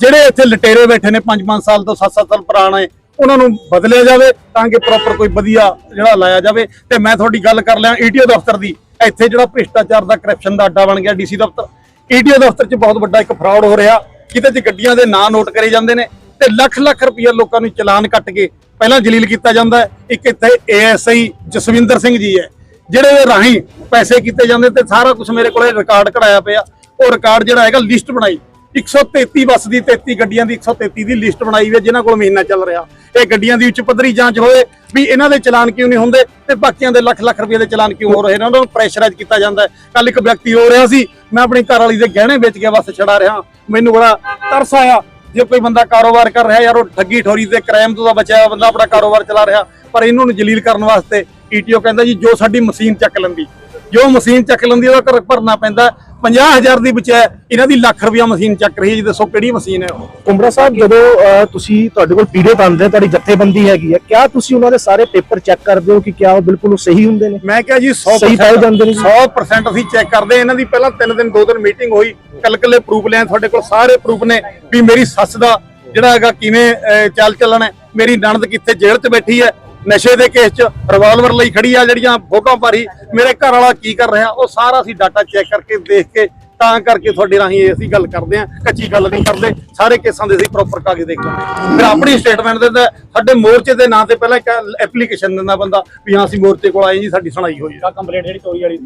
ਜਿਹੜੇ ਇੱਥੇ ਲਟੇਰੇ ਬੈਠੇ ਨੇ 5-5 ਸਾਲ ਤੋਂ 7-7 ਸਾਲ ਪੁਰਾਣੇ, ਉਹਨਾਂ ਨੂੰ ਬਦਲਿਆ ਜਾਵੇ ਤਾਂ ਕਿ ਪ੍ਰੋਪਰ ਕੋਈ ਵਧੀਆ ਜਿਹੜਾ ਲਾਇਆ ਜਾਵੇ। ਤੇ ਮੈਂ ਤੁਹਾਡੀ ਗੱਲ ਕਰ ਲਿਆ ਈਟੀਓ ਦਫ਼ਤਰ ਦੀ। ਇੱਥੇ ਜਿਹੜਾ ਭ੍ਰਿਸ਼ਟਾਚਾਰ ਦਾ ਕਰਪਸ਼ਨ ਦਾ ਅੱਡਾ ਬਣ ਗਿਆ ਡੀਸੀ ਦਫ਼ਤਰ। ਈਟੀਓ ਦਫ਼ਤਰ 'ਚ ਬਹੁਤ ਵੱਡਾ ਇੱਕ ਫਰਾਡ ਹੋ ਰਿਹਾ। ਕਿਤੇ 'ਚ ਗੱਡੀਆਂ ਦੇ ਨਾਂ ਨੋਟ ਕਰੇ ਜਾਂਦੇ ਨੇ ਤੇ ਲੱਖ ਲੱਖ ਰੁਪਈਆ ਲੋਕਾਂ ਨੂੰ ਚਲਾਨ ਕੱਟ ਕੇ ਪਹਿਲਾਂ ਜਲੀਲ ਕੀਤਾ ਜਾਂਦਾ ਹੈ। ਇੱਕ ਇੱਥੇ ਏਐਸਆਈ ਜਸਵਿੰਦਰ ਸਿੰਘ ਜੀ ਹੈ, ਜਿਹੜੇ ਰਾਹੀਂ ਪੈਸੇ ਕੀਤੇ ਜਾਂਦੇ ਤੇ ਸਾਰਾ ਕੁਝ ਮੇਰੇ ਕੋਲੇ ਰਿਕਾਰਡ ਕਢਾਇਆ ਪਿਆ। ਉਹ ਰਿਕਾਰਡ ਜਿਹੜਾ ਹੈਗਾ ਲਿਸਟ ਬਣਾਈ। 133 ਬੱਸ ਦੀ 33 ਗੱਡੀਆਂ ਦੀ 133 ਦੀ ਲਿਸਟ ਬਣਾਈ ਹੋਈ ਹੈ, ਜਿਨ੍ਹਾਂ ਕੋਲ ਮਹੀਨਾ ਚੱਲ ਰਿਹਾ। ਇਹ ਗੱਡੀਆਂ ਦੀ ਉੱਚ ਪੱਧਰੀ ਜਾਂਚ ਹੋਏ ਵੀ ਇਹਨਾਂ ਦੇ ਚਲਾਨ ਕਿਉਂ ਨਹੀਂ ਹੁੰਦੇ ਤੇ ਬਾਕੀਆਂ ਦੇ ਲੱਖ ਲੱਖ ਰੁਪਏ ਦੇ ਚਲਾਨ ਕਿਉਂ ਹੋ ਰਹੇ ਨੇ। ਉਹਨਾਂ ਨੂੰ ਪ੍ਰੈਸ਼ਰਾਈਜ਼ ਕੀਤਾ ਜਾਂਦਾ ਹੈ। ਕੱਲ ਇੱਕ ਵਿਅਕਤੀ ਹੋ ਰਿਹਾ ਸੀ, ਮੈਂ ਆਪਣੀ ਘਰ ਵਾਲੀ ਦੇ ਗਹਿਣੇ ਵੇਚ ਕੇ ਬੱਸ ਛੜਾ ਰਿਹਾ। ਮੈਨੂੰ ਬੜਾ ਤਰਸ ਆਇਆ, ਜੇ ਕੋਈ ਬੰਦਾ ਕਾਰੋਬਾਰ ਕਰ ਰਿਹਾ, ਯਾਰ ਉਹ ਠੱਗੀ ਠੋਰੀ ਤੇ ਕ੍ਰਾਈਮ ਤੋਂ ਤਾਂ ਬਚਿਆ ਹੋਇਆ ਬੰਦਾ, ਆਪਣਾ ਕਾਰੋਬਾਰ ਚਲਾ ਰਿਹਾ। ਪਰ ਇਹਨਾਂ ਨੂੰ ਜਲੀਲ ਕਰਨ ਵਾਸਤੇ ਈਟੀਓ ਕਹਿੰਦਾ ਜੀ, ਜੋ ਸਾਡੀ ਮਸ਼ੀਨ ਚੱਕ ਲੈਂਦੀ। ਜੋ ਮਸ਼ੀਨ ਚੱਕ ਲੈਂਦੀ ਉਹਦਾ ਕਰ ਭਰਨਾ ਪੈਂਦਾ 50000 ਦੀ ਬਚਾਏ ਇਹਨਾਂ ਦੀ ਲੱਖ ਰੁਪਇਆ ਮਸ਼ੀਨ ਚੱਕ ਰਹੀ ਹੈ ਜੀ ਦੱਸੋ ਕਿਹੜੀ ਮਸ਼ੀਨ ਹੈ ਉਹ? ਕੁੰਬੜਾ ਸਾਹਿਬ ਜਦੋਂ ਅਹ, ਤੁਸੀਂ ਤੁਹਾਡੇ ਕੋਲ ਪੀੜਤ ਆਉਂਦੇ ਤੁਹਾਡੀ ਜਥੇਬੰਦੀ ਹੈਗੀ ਹੈ ਕਿਆ ਤੁਸੀਂ ਉਹਨਾਂ ਦੇ ਸਾਰੇ ਪੇਪਰ ਚੈੱਕ ਕਰਦੇ ਹੋ ਕਿ ਕਿਆ ਉਹ ਬਿਲਕੁਲ ਉਹ ਸਹੀ ਹੁੰਦੇ ਨੇ? ਮੈਂ ਕਿਹਾ ਜੀ 100% ਸਹੀ ਪਾਏ ਜਾਂਦੇ ਨੇ ਜੀ। 100% ਅਸੀਂ ਚੈੱਕ ਕਰਦੇ ਹਾਂ। ਇਹਨਾਂ ਦੀ ਪਹਿਲਾਂ 3 ਦਿਨ 2 ਦਿਨ ਮੀਟਿੰਗ ਹੋਈ। ਕੱਲ ਕੱਲੇ ਪ੍ਰੂਫ ਲਿਆ ਤੁਹਾਡੇ ਕੋਲ ਸਾਰੇ ਪ੍ਰੂਫ ਨੇ ਵੀ ਮੇਰੀ ਸੱਸ ਦਾ ਜਿਹੜਾ ਹੈਗਾ ਕਿਵੇਂ ਅਹ, ਚੱਲ ਚੱਲਣ ਹੈ। ਮੇਰੀ ਨਣਦ ਕਿੱਥੇ ਜੇਲ੍ਹ 'ਚ ਬੈਠੀ ਹੈ। ਨਸ਼ੇ ਦੇ ਕੇਸ 'ਚ ਰਿਵਾਲਵਰ ਲਈ ਖੜੀ ਆ ਜਿਹੜੀਆਂ ਫੋਟੋਆਂ ਭਾਰੀ। ਮੇਰੇ ਘਰ ਵਾਲਾ ਕੀ ਕਰ ਰਿਹਾ? ਉਹ ਸਾਰਾ ਅਸੀਂ ਡਾਟਾ ਚੈੱਕ ਕਰਕੇ ਦੇਖ ਕੇ ਤਾਂ ਕਰਕੇ ਤੁਹਾਡੇ ਰਾਹੀਂ ਅਸੀਂ ਗੱਲ ਕਰਦੇ ਹਾਂ। ਕੱਚੀ ਗੱਲ ਨਹੀਂ ਕਰਦੇ। ਸਾਰੇ ਕੇਸਾਂ ਦੇ ਅਸੀਂ ਪ੍ਰੋਪਰ ਕਾਗਜ਼ ਦੇਖਦੇ ਫਿਰ ਆਪਣੀ ਸਟੇਟਮੈਂਟ ਦਿੰਦਾ ਸਾਡੇ ਮੋਰਚੇ ਦੇ ਨਾਂ ਤੇ ਪਹਿਲਾਂ ਇੱਕ ਐਪਲੀਕੇਸ਼ਨ ਦਿੰਦਾ ਬੰਦਾ ਵੀ ਹਾਂ ਅਸੀਂ ਮੋਰਚੇ ਕੋਲ ਆਏ ਜੀ ਸਾਡੀ ਸੁਣਾਈ ਹੋਈ ਆ। ਕੰਪਲੇਂਟ ਜਿਹੜੀ ਚੋਰੀ ਵਾਲੀ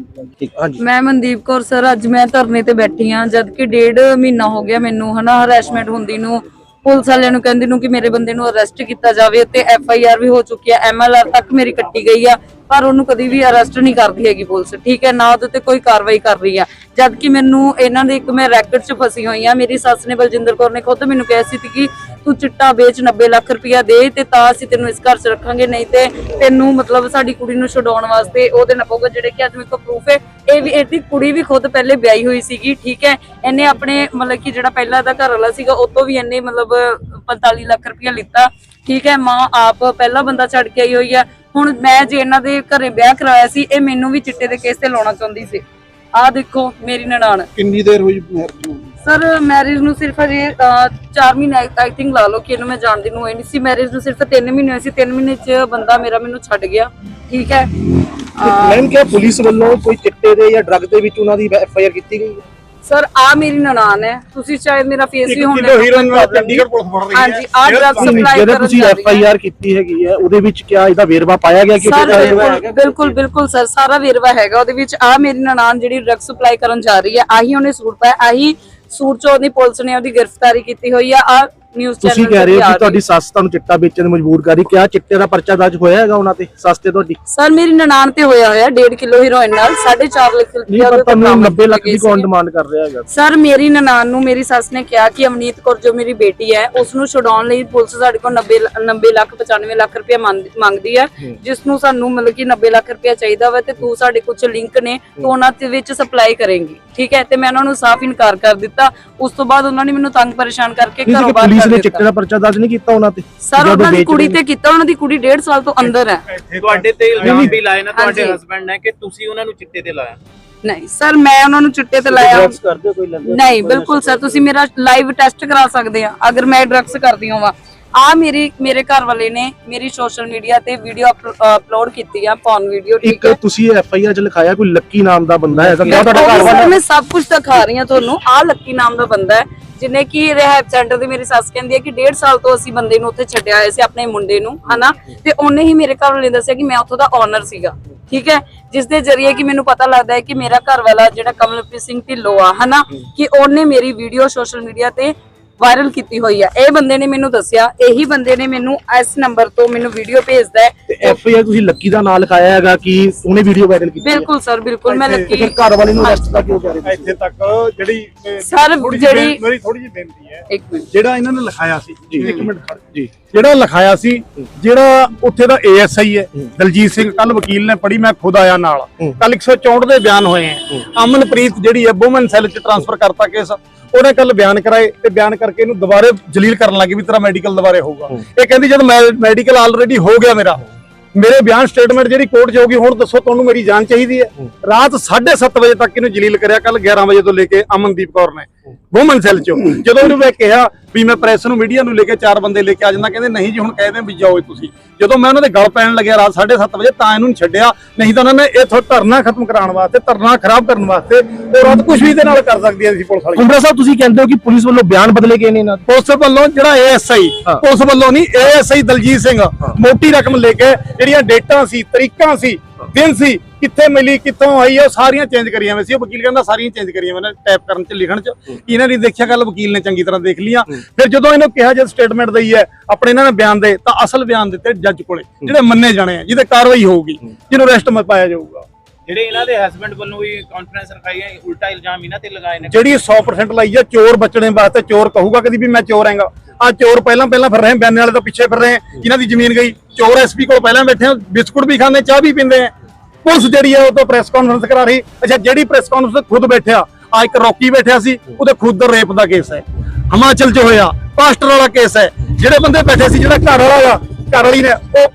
ਹਾਂਜੀ। ਮੈਂ ਮਨਦੀਪ ਕੌਰ ਸਰ ਅੱਜ ਮੈਂ ਧਰਨੇ ਤੇ ਬੈਠੀ ਆ ਜਦ ਕਿ ਡੇਢ ਮਹੀਨਾ ਹੋ ਗਿਆ ਮੈਨੂੰ ਹਨਾ ਹਰੈਸਮੈਂਟ ਹੁੰਦੀ ਨੂੰ। ਪੁਲਿਸ ਵਾਲਿਆਂ ਨੂੰ ਕਹਿੰਦੀ ਨੂੰ ਕਿ ਮੇਰੇ ਬੰਦੇ ਨੂੰ ਅਰੈਸਟ ਕੀਤਾ ਜਾਵੇ ਤੇ ਐਫ ਆਈ ਆਰ ਵੀ ਹੋ ਚੁੱਕੀ ਹੈ ਐਮ ਐਲ ਆਰ ਤੱਕ ਮੇਰੀ ਕੱਟੀ ਗਈ ਆ, ਪਰ ਉਹਨੂੰ ਕਦੀ ਵੀ ਅਰੈਸਟ ਨਹੀਂ ਕਰਦੀ ਹੈਗੀ ਪੁਲਿਸ। ਠੀਕ ਹੈ, ਨਾ ਉਹਦੇ ਤੇ ਕੋਈ ਕਾਰਵਾਈ ਕਰ ਰਹੀ ਆ। ਜਦ ਕਿ ਮੈਨੂੰ ਇਹਨਾਂ ਦੇ ਇੱਕ ਮੈਂ ਰੈਕਟ 'ਚ ਫਸੀ ਹੋਈ ਆ, ਮੇਰੀ ਸੱਸ ਨੇ ਬਲਜਿੰਦਰ ਕੌਰ ਨੇ ਖੁਦ ਮੈਨੂੰ ਕਿਹਾ ਸੀ ਕਿ ਤੂੰ ਚਿੱਟਾ ਵੇਚ 90 ਲੱਖ ਰੁਪਇਆ ਦੇ ਤੇ ਤਾਂ ਅਸੀਂ ਤੈਨੂੰ ਇਸ ਘਰ 'ਚ ਰੱਖਾਂਗੇ, ਨਹੀਂ ਤੇ ਤੈਨੂੰ ਮਤਲਬ ਸਾਡੀ ਕੁੜੀ ਨੂੰ ਛਡਾਉਣ ਵਾਸਤੇ ਉਹਦੇ ਨਾਲ ਪਊਗਾ, ਜਿਹੜੇ ਕਿ ਅੱਜ ਮੇਰੇ ਕੋਲ ਪ੍ਰੂਫ ਹੈ। ਇਹ ਵੀ, ਇਹਦੀ ਕੁੜੀ ਵੀ ਖੁਦ ਪਹਿਲੇ ਵਿਆਹੀ ਹੋਈ ਸੀਗੀ, ਠੀਕ ਹੈ। ਇਹਨੇ ਆਪਣੇ ਮਤਲਬ ਕਿ ਜਿਹੜਾ ਪਹਿਲਾਂ ਦਾ ਘਰ ਵਾਲਾ ਸੀਗਾ, ਉਹ ਤੋਂ ਵੀ ਇਹਨੇ ਮਤਲਬ 45 ਲੱਖ ਰੁਪਇਆ ਲਿੱਤਾ, ਠੀਕ ਹੈ। ਮਾਂ ਆਪ ਪਹਿਲਾ ਬੰਦਾ ਛੱਡ ਕੇ ਆਈ ਹੋਈ ਆ। ਹੁਣ ਮੈਂ ਜੇ ਇਹਨਾਂ ਦੇ ਘਰੇ ਵਿਆਹ ਕਰਾਇਆ ਸੀ, ਇਹ ਮੈਨੂੰ ਵੀ ਚਿੱਟੇ ਦੇ ਕੇਸ ਤੇ ਲਾਉਣਾ ਚਾਹੁੰਦੀ ਸੀ। ਆਹ ਦੇਖੋ ਮੇਰੀ ਨਨਾਣ। ਕਿੰਨੀ ਦੇਰ ਹੋਈ ਮੈਰਿਜ ਨੂੰ? ਸਰ ਮੈਰਿਜ ਨੂੰ ਸਿਰਫ ਅਜੇ 4 ਮਹੀਨੇ ਆਈ ਥਿੰਕ ਲਾ ਲਓ ਕਿ ਇਹਨੂੰ ਮੈਂ ਜਾਣਦੀ ਨੂੰ ਹੋਈ ਨਹੀਂ ਸੀ। ਮੈਰਿਜ ਨੂੰ ਸਿਰਫ 3 ਮਹੀਨੇ ਹੋਏ ਸੀ। 3 ਮਹੀਨੇ ਚ ਬੰਦਾ ਮੇਰਾ ਮੈਨੂੰ ਛੱਡ ਗਿਆ। ਠੀਕ ਹੈ? ਮੈਡਮ ਕਿਆ ਪੁਲਿਸ ਵੱਲੋਂ ਕੋਈ ਚਿੱਟੇ ਦੇ ਜਾਂ ਡਰਗ ਦੇ ਵਿੱਚ ਉਹਨਾਂ ਦੀ ਐਫ ਆਈ ਆਰ ਕੀਤੀ ਗਈ? ਹੈ ਸਰ ਆ ਮੇਰੀ ਨਨਾਣ ਹੈ। ਤੁਸੀਂ ਸ਼ਾਇਦ ਮੇਰਾ ਫੇਸ ਵੀ ਹੁਣ ਕਿਲੋ ਹੀਰੋਇਨ ਨੂੰ ਚੰਡੀਗੜ੍ਹ ਪੁਲਿਸ ਫੜ ਰਹੀ ਹੈ। ਹਾਂਜੀ ਆ ਡਰਗ ਸਪਲਾਈ ਜਦੋਂ ਕਰਨ ਤੁਸੀਂ ਐਫ ਆਈ ਆਰ ਕੀਤੀ ਹੈਗੀ ਹੈ ਉਹਦੇ ਵਿੱਚ ਕਿਆ ਇਹਦਾ ਵੇਰਵਾ ਪਾਇਆ ਗਿਆ ਕਿ ਸਰ ਉਹਦਾ ਬਿਲਕੁਲ ਹੈਗਾ? ਬਿਲਕੁਲ ਬਿਲਕੁਲ ਸਰ ਸਾਰਾ ਵੇਰਵਾ ਹੈਗਾ। ਉਹਦੇ ਵਿੱਚ ਆ ਮੇਰੀ ਨਨਾਣ ਜਿਹੜੀ ਡਰਗ ਸਪਲਾਈ ਕਰਨ ਜਾ ਰਹੀ ਹੈ ਆਹੀ ਉਹਨੇ ਸੂਟ ਪਾਇਆ ਆਹੀ ਸੂਟ ਚੋਂ ਦੀ ਪੁਲਿਸ ਨੇ ਉਹਦੀ ਗ੍ਰਿਫਤਾਰੀ ਕੀਤੀ ਹੋਈ ਆ ਆ ਨਿਊਜ਼ ਚੈਨਲ ਤੁਸੀਂ ਕਹਿ ਰਹੇ ਹੋ ਕਿ ਤੁਹਾਡੀ ਸੱਸ ਤੁਹਾਨੂੰ ਚਿੱਟਾ ਵੇਚਣ ਨੂੰ ਮਜਬੂਰ ਕਰੀ ਕਿਆ ਚਿੱਟੇ ਦਾ ਪਰਚਾ ਦਰਜ ਹੋਇਆ ਹੈਗਾ ਉਹਨਾਂ ਤੇ? ਸੱਸ ਤੇ ਤੁਹਾਡੀ? ਸਰ ਮੇਰੀ ਨਨਾਣ ਤੇ ਹੋਇਆ ਹੋਇਆ 1.5 ਕਿਲੋ ਹੀਰੋਇਨ ਨਾਲ। 4.5 ਲੱਖ ਨਹੀਂ ਰੁਪਏ ਪਰ ਤੁਹਾਨੂੰ ਬਰਾਮਦ 90 ਲੱਖ ਦੀ ਕੌਣ। ਡਿਮਾਂਡ ਕਰ ਰਿਹਾ ਹੈਗਾ? ਸਰ ਮੇਰੀ ਨਨਾਣ ਨੂੰ ਮੇਰੀ ਸੱਸ ਨੇ ਕਿਹਾ ਕਿ ਅਮਨੀਤ ਕੌਰ ਜੋ ਮੇਰੀ ਬੇਟੀ ਹੈ ਉਸ ਨੂੰ ਛਡਾਉਣ ਲਈ ਪੁਲਿਸ ਸਾਡੇ ਕੋਲ 90 ਲ- 90 ਲੱਖ 95 ਲੱਖ ਰੁਪਏ ਮੰਗਦੀ ਹੈ ਜਿਸ ਨੂੰ ਸਾਨੂੰ ਮਤਲਬ ਕਿ 90 ਲੱਖ ਰੁਪਏ ਚਾਹੀਦਾ ਵਾ ਤੇ ਤੂੰ ਸਾਡੇ ਕੁਝ ਲਿੰਕ ਨੇ ਤੂੰ ਉਹਨਾਂ ਦੇ ਵਿੱਚ ਸਪਲਾਈ ਕਰੇਂਗੀ। ਠੀਕ ਹੈ? ਤੇ ਮੈਂ ਉਹਨਾਂ ਨੂੰ ਸਾਫ਼ ਇਨਕਾਰ ਕਰ ਦਿੱਤਾ। ਉਸ ਤੋਂ ਬਾਅਦ ਉਹਨਾਂ ਨੇ ਮੈਨੂੰ ਤੰਗ ਪਰੇਸ਼ਾਨ ਕਰਕੇ ਘਰੋਂ ਬਾਹਰ ਪੁਲਿਸ ਨੇ ਚਿੱਟੇ ਦਾ ਪਰਚਾ ਦਰਜ ਨਹੀਂ ਕੀਤਾ ਉਹਨਾਂ ਤੇ। ਸਰ ਉਹਨਾਂ ਦੀ ਕੁੜੀ ਤੇ ਕੀਤਾ ਉਹਨਾਂ ਦੀ ਕੁੜੀ 1.5 ਸਾਲ ਤੋਂ ਅੰਦਰ ਹੈ। ਤੁਹਾਡੇ ਤੇ ਇਲਜ਼ਾਮ ਵੀ ਲਾਏ ਨੇ ਤੁਹਾਡੇ। ਹਸਬੰਡ ਨੇ ਕਿ ਤੁਸੀਂ ਉਹਨਾਂ ਨੂੰ ਚਿੱਟੇ ਤੇ ਲਾਇਆ। ਨਹੀਂ ਸਰ ਮੈਂ ਉਹਨਾਂ ਨੂੰ ਚਿੱਟੇ ਤੇ ਲਾਇਆ। ਡਰੱਗਸ ਕਰਦੇ ਹੋ ਕੋਈ ਲੈਂਦੇ ਹੋ? ਨਹੀਂ ਬਿਲਕੁਲ ਸਰ ਤੁਸੀਂ ਮੇਰਾ ਲਾਈਵ ਟੈਸਟ ਕਰਾ ਸਕਦੇ ਆ ਅਗਰ ਮੈਂ ਡਰੱਗਸ ਕਰਦੀ ਹਾਂ ਆ ਮੇਰੀ ਮੇਰੇ ਘਰ ਵਾਲੇ ਨੇ ਮੇਰੀ ਸੋਸ਼ਲ ਮੀਡੀਆ ਤੇ ਵੀਡੀਓ ਅਪਲੋਡ ਕੀਤੀ ਆ ਪੌਨ ਵੀਡੀਓ ਠੀਕ ਇੱਕ ਹੈ? ਤੁਸੀਂ ਐਫ ਆਈ ਆਰ ਚ ਲਿਖਾਇਆ ਕੋਈ ਲੱਕੀ ਨਾਮ ਦਾ ਬੰਦਾ ਹੈਗਾ ਕਿਆ ਤੁਹਾਡਾ ਘਰ ਵਾਲਾ? ਮੈਂ ਸਭ ਕੁਝ ਦਿਖਾ ਰਹੀ ਹਾਂ ਤੁਹਾਨੂੰ। ਆ ਲੱਕੀ ਨਾਮ ਦਾ ਬੰਦਾ ਹੈ। ਜਿਹਨੇ ਕਿ ਰਹਿਬ ਸੈਂਟਰ ਦੀ ਮੇਰੀ ਸੱਸ ਕਹਿੰਦੀ ਹੈ ਕਿ 1.5 ਸਾਲ ਤੋਂ ਅਸੀਂ ਬੰਦੇ ਨੂੰ ਉੱਥੇ ਛੱਡਿਆ ਹੋਇਆ ਸੀ, ਆਪਣੇ ਮੁੰਡੇ ਨੂੰ, ਹਨਾ? ਤੇ ਉਹਨੇ ਹੀ ਮੇਰੇ ਘਰ ਵਾਲੇ ਦੱਸਿਆ ਕਿ ਮੈਂ ਉੱਥੋਂ ਦਾ ਓਨਰ ਸੀਗਾ, ਠੀਕ ਹੈ? ਜਿਸ ਦੇ ਜ਼ਰੀਏ ਕਿ ਮੈਨੂੰ ਪਤਾ ਲੱਗਦਾ ਹੈ ਕਿ ਮੇਰਾ ਘਰ ਵਾਲਾ ਜਿਹੜਾ ਕਮਲਪ੍ਰੀਤ ਸਿੰਘ ਢਿੱਲੋਂ ਆ, ਹਨਾ? ਕਿ ਉਹਨੇ ਮੇਰੀ ਵੀਡੀਓ ਸੋਸ਼ਲ ਮੀਡੀਆ ਤੇ ਵਾਇਰਲ ਕੀਤੀ ਹੋਈ ਆ। ਇਹ ਬੰਦੇ ਨੇ ਮੈਨੂੰ ਦੱਸਿਆ ਇਹੀ ਬੰਦੇ ਨੇ ਮੈਨੂੰ ਇਸ ਨੰਬਰ ਤੋਂ ਮੈਨੂੰ ਵੀਡੀਓ ਭੇਜਦਾ ਹੈ। ਐਫ ਆਈ ਆਰ ਤੁਸੀਂ ਲੱਕੀ ਦਾ ਨਾਮ ਲਿਖਾਇਆ ਹੈਗਾ ਕਿ ਉਹਨੇ ਵੀਡੀਓ ਵਾਇਰਲ ਕੀਤੀ ਹੈ। ਬਿਲਕੁਲ ਸਰ ਬਿਲਕੁਲ ਮੈਂ ਤੇ ਲੱਕੀ ਫਿਰ ਘਰ ਵਾਲੇ ਨੂੰ ਅਰੈਸਟ ਦਾ ਕਿਉਂ ਕਰ ਰਹੇ ਇੱਥੇ ਤੱਕ ਜਿਹੜੀ ਅਹ, ਸਰ, ਥੋੜ੍ਹੀ ਜਿਹੀ ਜਿਹੜੀ- ਬੇ- ਮੇਰੀ ਥੋੜੀ ਜਿਹੀ ਬੇਨਤੀ ਹੈ। ਇੱਕ ਮਿੰਟ। ਜਿਹੜਾ ਇਹਨਾਂ ਨੇ ਲਿਖਾਇਆ ਸੀ ਇੱਕ ਮਿੰਟ ਖੜ ਜੀ। ਜਿਹੜਾ ਲਿਖਾਇਆ ਸੀ ਜਿਹੜਾ ਉੱਥੇ ਦਾ ਏਐਸਆਈ ਹੈ ਦਲਜੀਤ ਸਿੰਘ ਕੱਲ ਵਕੀਲ ਨੇ ਪੜੀ ਮੈਂ ਖੁਦ ਆਇਆ ਨਾਲ। ਕੱਲ 164 ਦੇ ਬਿਆਨ ਹੋਏ ਹੈ। ਅਮਨਪ੍ਰੀਤ ਜਿਹੜੀ ਹੈ ਵੂਮਨ ਸੈੱਲ 'ਚ ਟ੍ਰਾਂਸਫਰ ਕਰਤਾ ਕੇਸ ਉਹਨੇ ਕੱਲ ਬਿਆਨ ਕਰਾਏ ਤੇ ਬਿਆਨ ਕਰਕੇ ਇਹਨੂੰ ਦੁਬਾਰੇ ਜਲੀਲ ਕਰਨ ਲੱਗੇ ਵੀ ਤੇਰਾ ਮੈਡੀਕਲ ਦੁਬਾਰੇ ਹੋਊਗਾ। ਇਹ ਕਹਿੰਦੀ ਜਦ ਮੈਡੀਕਲ ਆਲਰੇਡੀ ਹੋ ਗਿਆ ਮੇਰਾ ਮੇਰੇ ਬਿਆਨ ਸਟੇਟਮੈਂਟ ਜਿਹੜੀ ਕੋਰਟ 'ਚ ਹੋਗੀ ਹੁਣ ਦੱਸੋ ਤੁਹਾਨੂੰ ਮੇਰੀ ਜਾਨ ਚਾਹੀਦੀ ਹੈ। ਰਾਤ 7:30 ਵਜੇ ਤੱਕ ਇਹਨੂੰ ਜਲੀਲ ਕਰਿਆ ਕੱਲ 11 ਵਜੇ ਤੋਂ ਲੈ ਕੇ ਅਮਨਦੀਪ ਕੌਰ ਨੇ। ਵੂਮਨ ਸੈੱਲ 'ਚੋਂ। ਜਦੋਂ ਇਹਨੂੰ ਮੈਂ ਕਿਹਾ ਵੀ ਮੈਂ ਪ੍ਰੈਸ ਨੂੰ ਮੀਡੀਆ ਨੂੰ ਲੈ ਕੇ ਚਾਰ ਬੰਦੇ ਲੈ ਕੇ ਆ ਜਾਂਦਾ ਕਹਿੰਦੇ ਨਹੀਂ ਜੀ ਹੁਣ ਕਹਿ ਦੇ ਵੀ ਜਾਓ ਤੁਸੀਂ। ਜਦੋਂ ਮੈਂ ਉਹਨਾਂ ਦੇ ਗਲ ਪੈਣ ਲੱਗਿਆ ਰਾਤ 7:30 ਵਜੇ ਤਾਂ ਇਹਨੂੰ ਛੱਡਿਆ। ਨਹੀਂ ਤਾਂ ਉਹਨਾਂ ਨੇ ਇਥੋਂ ਧਰਨਾ ਖਤਮ ਕਰਾਉਣ ਵਾਸਤੇ ਧਰਨਾ ਖਰਾਬ ਕਰਨ ਵਾਸਤੇ ਉਹ ਰਾਤ ਕੁਝ ਵੀ ਦੇ ਨਾਲ ਕਰ ਸਕਦੀ ਸੀ ਪੁਲਿਸ ਵਾਲੀ। ਕੁੰਬੜਾ ਸਾਹਿਬ ਤੁਸੀਂ ਕਹਿੰਦੇ ਹੋ ਕਿ ਪੁਲਿਸ ਵੱਲੋਂ ਬਿਆਨ ਬਦਲੇ ਗਏ ਨੇ ਇਹਨਾਂ ਪੁਲਿਸ ਵੱਲੋਂ ਜਿਹੜਾ ਏਐਸਆਈ। ਪੁਲਿਸ ਵੱਲੋਂ ਨਹੀਂ ਏਐਸਆਈ ਦਲਜੀਤ ਸਿੰਘ ਮੋਟੀ ਰਕਮ ਲੈ ਕੇ ਜਿਹੜੀਆਂ ਡੇਟਾਂ ਸੀ ਤਰੀਕਾਂ ਸੀ ਦਿਨ ਸੀ ਕਿੱਥੇ ਮਿਲੀ ਕਿੱਥੋਂ ਆਈ ਉਹ ਸਾਰੀਆਂ ਚੇਂਜ ਕਰੀਆਂ ਹੋਈਆਂ ਸੀ। ਉਹ ਵਕੀਲ ਕਹਿੰਦਾ ਸਾਰੀਆਂ ਚੇਂਜ ਕਰੀਆਂ ਹੋਈਆਂ ਨੇ ਟਾਈਪ ਕਰਨ ਚ ਲਿਖਣ ਚ। ਇਹਨਾਂ ਨੇ ਦੇਖਿਆ ਗੱਲ ਵਕੀਲ ਨੇ ਚੰਗੀ ਤਰ੍ਹਾਂ ਦੇਖ ਲੀਆਂ ਫਿਰ ਜਦੋਂ ਇਹਨੂੰ ਕਿਹਾ ਜਦ ਸਟੇਟਮੈਂਟ ਦਈ ਹੈ ਆਪਣੇ ਇਹਨਾਂ ਨੇ ਬਿਆਨ ਦੇ ਤਾਂ ਅਸਲ ਬਿਆਨ ਦਿੱਤੇ ਜੱਜ ਕੋਲੇ ਜਿਹੜੇ ਮੰਨੇ ਜਾਣੇ ਆ ਜਿਹਦੇ ਕਾਰਵਾਈ ਹੋਊਗੀ ਜਿਹਨੂੰ ਅਰੈਸਟ ਪਾਇਆ ਜਾਊਗਾ। ਜਿਹੜੇ ਇਹਨਾਂ ਦੇ ਹਸਬੰਡ ਵੱਲੋਂ ਵੀ ਕਾਨਫਰੰਸ ਰਖਾਈ ਹੈ ਉਲਟਾ ਇਲਜ਼ਾਮ ਇਹਨਾਂ ਤੇ ਲਗਾਏ ਨੇ। ਜਿਹੜੀ 100% ਲਾਈ ਆ ਚੋਰ ਬਚਣੇ ਵਾਸਤੇ ਚੋਰ ਕਹੂਗਾ ਕਦੀ ਵੀ ਮੈਂ ਚੋਰ ਹੈਗਾ। ਆ ਚੋਰ ਪਹਿਲਾਂ ਪਹਿਲਾਂ ਫਿਰ ਰਹੇ ਬਿਆਨੇ ਵਾਲੇ ਤੋਂ ਪਿੱਛੇ ਫਿਰ ਰਹੇ। ਜਿਨ੍ਹਾਂ ਦੀ ਜ਼ਮੀਨ ਗਈ। ਚੋਰ ਐਸਪੀ ਕੋਲ ਪਹਿਲਾਂ ਬੈਠੇ ਬਿਸਕੁਟ ਵੀ ਖਾਂਦੇ ਚਾਹ ਵੀ ਪੀਂਦੇ ਆ। ਪੁਲਿਸ ਜਿਹੜੀ ਆ ਉਹ ਤੋਂ ਪ੍ਰੈਸ ਕਾਨਫਰੰਸ ਕਰਾ ਰਹੀ। ਅੱਛਾ ਜਿਹੜੀ ਪ੍ਰੈਸ ਕਾਨਫਰੰਸ ਖੁਦ ਬੈਠਿਆ ਆ ਇੱਕ ਰੌਕੀ ਬੈਠਿਆ ਸੀ ਉਹਦੇ ਖੁਦ ਰੇਪ ਦਾ ਕੇਸ ਹੈ। ਹਿਮਾਚਲ 'ਚ ਹੋਇਆ ਪਾਸਟਰ ਵਾਲਾ ਕੇਸ ਹੈ। ਜਿਹੜੇ ਬੰਦੇ ਬੈਠੇ ਸੀ ਜਿਹੜਾ ਘਰ ਵਾਲਾ ਆ ਘਰ ਵਾਲੀ ਨੇ ਉਹ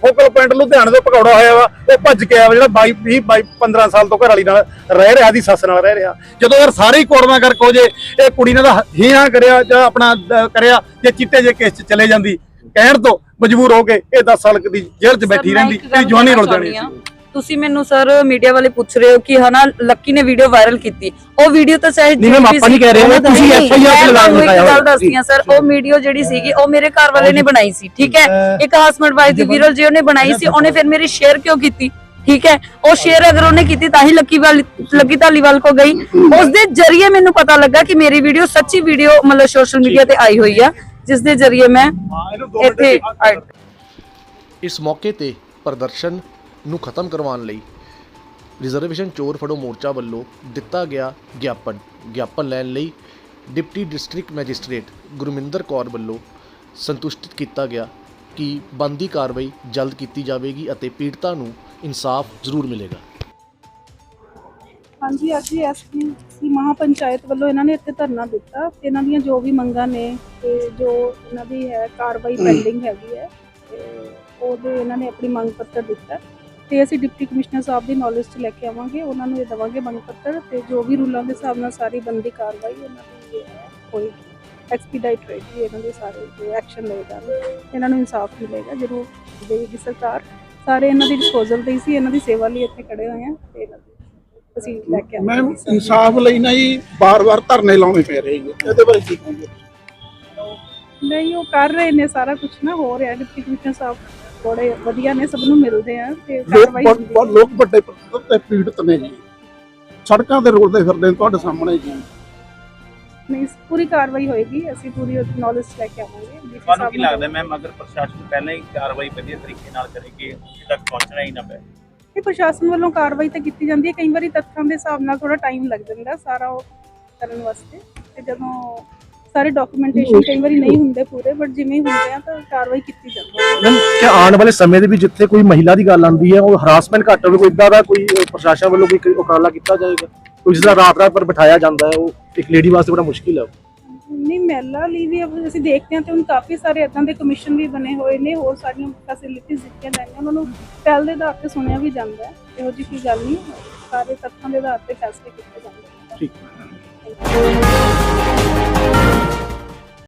ਫੋਕਲ ਪੁਆਇੰਟ ਲੁਧਿਆਣੇ ਤੋਂ ਪਕੌੜਾ ਹੋਇਆ ਵਾ ਉਹ ਭੱਜ ਕੇ ਆਇਆ ਜਿਹੜਾ 22 20 22 15 ਸਾਲ ਤੋਂ ਘਰ ਵਾਲੀ ਨਾਲ ਰਹਿ ਰਿਹਾ ਦੀ ਸੱਸ ਨਾਲ ਰਹਿ ਰਿਹਾ। ਜਦੋਂ ਯਾਰ ਸਾਰੇ ਹੀ ਕੋੜਵਾ ਕਰਕੇ ਹੋ ਜੇ ਇਹ ਕੁੜੀ ਨੇ ਤਾਂ ਹੀ ਹਾਂ ਕਰਿਆ ਜਾਂ ਆਪਣਾ ਕਰਿਆ ਜੇ ਚਿੱਟੇ ਜੇ ਕੇਸ 'ਚ ਚਲੇ ਜਾਂਦੀ। ਕਹਿਣ ਤੋਂ ਮਜਬੂਰ ਹੋ ਕੇ ਇਹ 10 ਸਾਲ ਦੀ ਜੇਲ੍ਹ 'ਚ ਬੈਠੀ ਰਹਿੰਦੀ ਤੇ ਜਵਾਨੀ ਰੁਲ ਜਾਣੀ ਸੀ। ਹਾਂ। ਤੁਸੀਂ ਮੈਨੂੰ ਸਰ ਮੀਡੀਆ ਵਾਲੇ ਪੁੱਛ ਰਹੇ ਹੋ ਕਿ ਹਨਾ ਲੱਕੀ ਨੇ ਵੀਡੀਓ ਵਾਇਰਲ ਕੀਤੀ। ਉਹ ਵੀਡੀਓ ਤਾਂ ਚਾਹੇ ਨਹੀਂ, ਜਿਹੜੀ ਆਪਾਂ ਨਹੀਂ ਕਹਿ ਰਹੇ, ਤੁਸੀਂ ਨਹੀਂ, FIR ਮੈਂ ਤੇ ਲਗਾ ਦਿਖਾਇਆ ਗੱਲ। ਦੱਸਦੀ ਹਾਂ ਸਰ ਉਹ ਵੀਡੀਓ ਜਿਹੜੀ ਸੀਗੀ ਉਹ ਮੇਰੇ ਘਰ ਵਾਲੇ ਨੇ ਬਣਾਈ ਸੀ ਠੀਕ ਹੈ? ਇੱਕ ਹਸਬੰਡ ਵਾਈਫ ਦੀ ਵੀਡੀਓ ਜੀ ਉਹਨੇ ਬਣਾਈ ਸੀ ਉਹਨੇ ਫਿਰ ਮੇਰੀ ਸ਼ੇਅਰ ਕਿਉਂ ਕੀਤੀ? ਠੀਕ ਹੈ? ਉਹ ਸ਼ੇਅਰ ਅਗਰ ਉਹਨੇ ਕੀਤੀ ਤਾਂ ਹੀ ਲੱਕੀ ਵਾਲੀ ਲੱਕੀ ਧਾਲੀਵਾਲ ਕੋ ਗਈ। ਉਸ ਦੇ ਜ਼ਰੀਏ ਮੈਨੂੰ ਪਤਾ ਲੱਗਾ ਕਿ ਮੇਰੀ ਵੀਡੀਓ ਸੱਚੀ ਵੀਡੀਓ ਮਤਲਬ ਸੋਸ਼ਲ ਮੀਡੀਆ ਤੇ ਆਈ ਹੋਈ ਆ ਜਿਸ ਦੇ ਜ਼ਰੀਏ ਮੈਂ ਇੱਥੇ ਆਈ ਇਸ ਮੌਕੇ ਤੇ ਪ੍ਰਦਰਸ਼ਨ ਨੂੰ ਖਤਮ ਕਰਵਾਉਣ ਲਈ ਰਿਜ਼ਰਵੇਸ਼ਨ ਚੋਰ ਫੜੋ ਮੋਰਚਾ ਵੱਲੋਂ ਦਿੱਤਾ ਗਿਆ ਗਿਆਪਨ। ਗਿਆਪਨ ਲੈਣ ਲਈ deputy district magistrate Gurminder Kaur ਵੱਲੋਂ ਸੰਤੁਸ਼ਟਿਤ ਕੀਤਾ ਗਿਆ ਕਿ ਬੰਦੀ ਕਾਰਵਾਈ ਜਲਦ ਕੀਤੀ ਜਾਵੇਗੀ ਅਤੇ ਪੀੜਤਾ ਨੂੰ ਇਨਸਾਫ ਜ਼ਰੂਰ ਮਿਲੇਗਾ। ਹਾਂਜੀ ਅੱਜ ਹੀ ਐਸਪੀ ਮਹਾਪੰਚਾਇਤ ਵੱਲੋਂ ਇਹਨਾਂ ਨੇ ਇੱਥੇ ਧਰਨਾ ਦਿੱਤਾ ਤੇ ਇਹਨਾਂ ਦੀਆਂ ਜੋ ਵੀ ਮੰਗਾਂ ਨੇ ਤੇ ਜੋ ਇਹਨਾਂ ਦੀ ਹੈ ਕਾਰਵਾਈ ਪੈਂਡਿੰਗ ਹੈਗੀ ਹੈ ਤੇ ਉਹਦੇ ਇਹਨਾਂ ਨੇ ਆਪਣੀ ਮੰਗ ਪੱਤਰ ਦਿੱਤਾ। ਤੇ ਅਸੀਂ ਡਿਪਟੀ ਕਮਿਸ਼ਨਰ ਸਾਹਿਬ ਦੀ ਨੌਲੇਜ 'ਚ ਲੈ ਕੇ ਆਵਾਂਗੇ ਉਹਨਾਂ ਨੂੰ ਇਹ ਦੇਵਾਂਗੇ ਮੰਗ ਪੱਤਰ ਤੇ ਜੋ ਵੀ ਰੂਲਾਂ ਦੇ ਹਿਸਾਬ ਨਾਲ ਸਾਰੀ ਬੰਦੀ ਕਾਰਵਾਈ ਇਹਨਾਂ ਦੀ ਹੋਏਗੀ ਐਕਸਪੀਡਾਈਟ ਹੋਏਗੀ ਇਹਨਾਂ ਦੇ ਸਾਰੇ ਐਕਸ਼ਨ ਲਏਗਾ ਇਹਨਾਂ ਨੂੰ ਇਨਸਾਫ ਮਿਲੇਗਾ ਜ਼ਰੂਰ ਦੇਵੇਗੀ ਸਰਕਾਰ ਸਾਰੇ ਇਹਨਾਂ ਦੀ ਡਿਸਪੋਜ਼ਲ ਤੇ ਸੀ ਇਹਨਾਂ ਦੀ ਸੇਵਾ ਲਈ ਇੱਥੇ ਖੜੇ ਹੋਏ ਆ ਤੇ ਇਹਨਾਂ ਦੀ ਅਸੀਂ ਲੈ ਕੇ ਮੈਮ ਆਵਾਂਗੇ ਸਰ। ਇਨਸਾਫ ਲਈ ਨਾ ਜੀ ਬਾਰ-ਬਾਰ ਧਰਨੇ ਲਾਉਣੇ ਪੈ ਰਹੇ ਜੀ ਇਹਦੇ ਬਾਰੇ ਕੀ ਕਹੋਗੇ ਨਹੀਂ ਉਹ ਕਰ ਰਹੇ ਨੇ ਸਾਰਾ ਕੁਝ ਨਾ ਹੋ ਰਿਹਾ ਡਿਪਟੀ ਕਮਿਸ਼ਨਰ ਸਾਹਿਬ ਬੜੇ ਵਧੀਆ ਨੇ ਸਭ ਨੂੰ ਮਿਲਦੇ ਆ ਤੇ ਲੋਕ ਕਾਰਵਾਈ ਬਹੁਤ- ਹੁੰਦੀ ਬਹੁਤ ਹੈ। ਲੋਕ ਵੱਡੇ ਪੱਧਰ ਤੇ ਪੀੜਤ ਨੇ ਜੀ। ਸੜਕਾਂ ਤੇ ਰੋਲਦੇ ਫਿਰਦੇ ਨੇ ਤੁਹਾਡੇ ਸਾਹਮਣੇ ਜੀ। ਨਹੀਂ ਪੂਰੀ ਕਾਰਵਾਈ ਹੋਏਗੀ ਅਸੀਂ ਪੂਰੀ ਨੌਲੇਜ ਲੈ ਕੇ ਆਵਾਂਗੇ। DC ਤੁਹਾਨੂੰ ਸਾਹਿਬ ਕੀ ਨੂੰ ਲੱਗਦਾ ਮੈਮ ਅਗਰ ਪ੍ਰਸ਼ਾਸਨ ਪਹਿਲਾਂ ਹੀ ਕਾਰਵਾਈ ਵਧੀਆ ਤਰੀਕੇ ਨਾਲ ਕਰੇਗੀ ਉੱਥੇ ਤੱਕ ਪਹੁੰਚਣਾ ਹੀ ਨਾ ਪਏ? ਇਹ ਪ੍ਰਸ਼ਾਸਨ ਵੱਲੋਂ ਕਾਰਵਾਈ ਤਾਂ ਕੀਤੀ ਜਾਂਦੀ ਹੈ। ਕਈ ਵਾਰੀ ਤੱਥਾਂ ਦੇ ਹਿਸਾਬ ਨਾਲ ਥੋੜਾ ਟਾਈਮ ਲੱਗ ਜਾਂਦਾ ਸਾਰਾ ਉਹ ਕਰਨ ਵਾਸਤੇ। ਤੇ ਜਦੋਂ ਸਾਰੇ ਡਾਕੂਮੈਂਟੇਸ਼ਨ ਕਈ ਵਾਰੀ ਨਹੀਂ ਹੁੰਦੇ ਪੂਰੇ ਬਟ ਜਿਵੇਂ ਹੀ ਹੁੰਦੇ ਆ ਤਾਂ ਕਾਰਵਾਈ ਕੀਤੀ ਜਾਂਦੀ ਹੈ। ਮੈਮ ਕਿ ਆਉਣ ਵਾਲੇ ਸਮੇਂ ਦੇ ਵਿੱਚ ਜਿੱਥੇ ਕੋਈ ਮਹਿਲਾ ਦੀ ਗੱਲ ਆਉਂਦੀ ਹੈ ਉਹ ਹਰਾਸਮੈਂਟ ਘੱਟ ਹੋਵੇ ਕੋਈ ਇਦਾਂ ਦਾ ਕੋਈ ਪ੍ਰਸ਼ਾਸਨ ਵੱਲੋਂ ਕੋਈ ਉਪਰਾਲਾ ਕੀਤਾ ਜਾਏਗਾ? ਕੋਈ ਜਿਸ ਦਾ ਰਾਤ ਰਾਤ ਪਰ ਬਿਠਾਇਆ ਜਾਂਦਾ ਹੈ ਉਹ ਇੱਕ ਲੇਡੀ ਵਾਸਤੇ ਬੜਾ ਮੁਸ਼ਕਿਲ ਹੈ। ਨਹੀਂ ਮਹਿਲਾ ਲਈ ਵੀ ਅਸੀਂ ਦੇਖਦੇ ਹਾਂ ਤੇ ਹੁਣ ਕਾਫੀ ਸਾਰੇ ਇਦਾਂ ਦੇ ਕਮਿਸ਼ਨ ਵੀ ਬਣੇ ਹੋਏ ਨੇ ਹੋਰ ਸਾਰੀਆਂ ਫੈਸਿਲਿਟੀਆਂ ਦਿੱਤੀਆਂ ਜਾਂਦੀਆਂ ਉਹਨਾਂ ਨੂੰ ਪਹਿਲ ਦੇ ਆਧਾਰ ਤੇ ਸੁਣਿਆ ਵੀ ਜਾਂਦਾ ਹੈ ਇਹੋ ਜਿਹੀ ਕੋਈ ਗੱਲ ਨਹੀਂ ਸਾਰੇ ਤੱਥਾਂ ਦੇ ਆਧਾਰ ਤੇ ਫੈਸਲੇ ਕੀਤੇ ਜਾਂਦੇ ਠੀਕ।